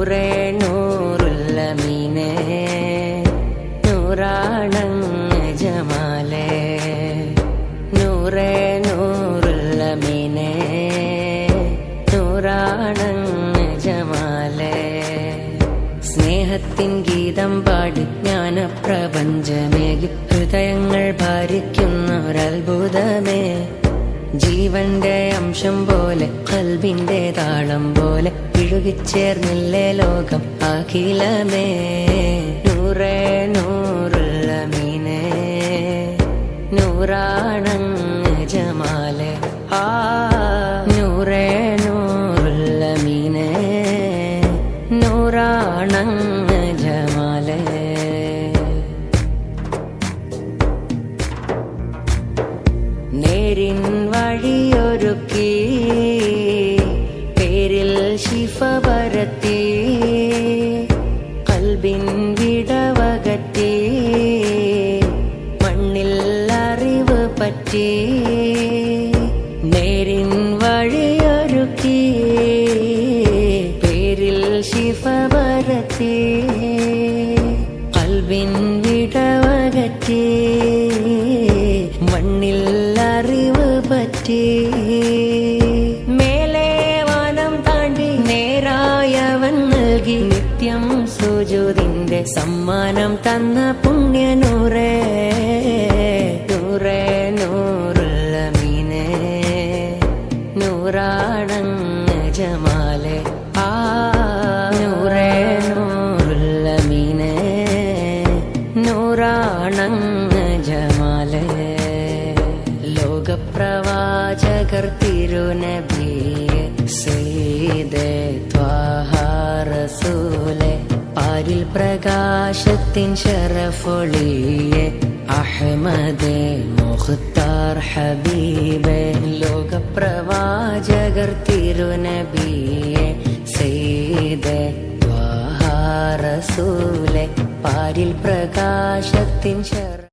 നൂറേ നൂറുള്ള മീനേ നൂറാണങ്ങ് ജമാലേ നൂറേ നൂറുള്ള മീനേ സ്നേഹത്തിൻ ഗീതം പാടി ജ്ഞാനപ്രപഞ്ചമേകി ഹൃദയങ്ങൾ ജീവന്റെ അംശം പോലെ കൽവിന്റെ താളം പോലെ ഇഴുകിച്ചേർന്നില്ലേ ലോകം അഖിലമേ. നൂറേ നൂറുള്ള മീനെ. നൂറാണങ്ങ് ജമാലെ. ആ നൂറേ നൂറുള്ള മീനെ. നൂറാണങ്ങ് ജമാലേ. നേരിൻ വഴിയൊരുക്കി പേരിൽ ശിഫ പരത്തി. കൽബിൻ വിടവകറ്റി മണ്ണിൽ അറിവ് പറ്റി. നേരിൻ വഴിയൊരുക്കി. പേരിൽ ശിഫ പരത്തി. കൽബിൻ വിടവകറ്റി നിത്യം സുജുതിന്റെ സമ്മാനം തന്ന പുണ്യനൂറേ നൂറേ നൂറുള്ള മീനെ. നൂറാണങ്ങ് ജമാലെ ആ നൂറേ നൂറുള്ള മീനെ. നൂറാണങ്ങ് ജമാലെ. ലോകപ്രവാചകർ തിരുനബിയെ സെയ്തേ ത്വാഹാറസൂലെ പാരിൽ പ്രകാശത്തിൻ ശരഫൊളിയെ അഹമ്മദ് മുഖ്താർ ഹബീബ് ലോകപ്രവാചകർ തിരുനബിയെ സെയ്ത് ത്വാഹാറസൂലെ പാരിൽ പ്രകാശത്തിൻ ശര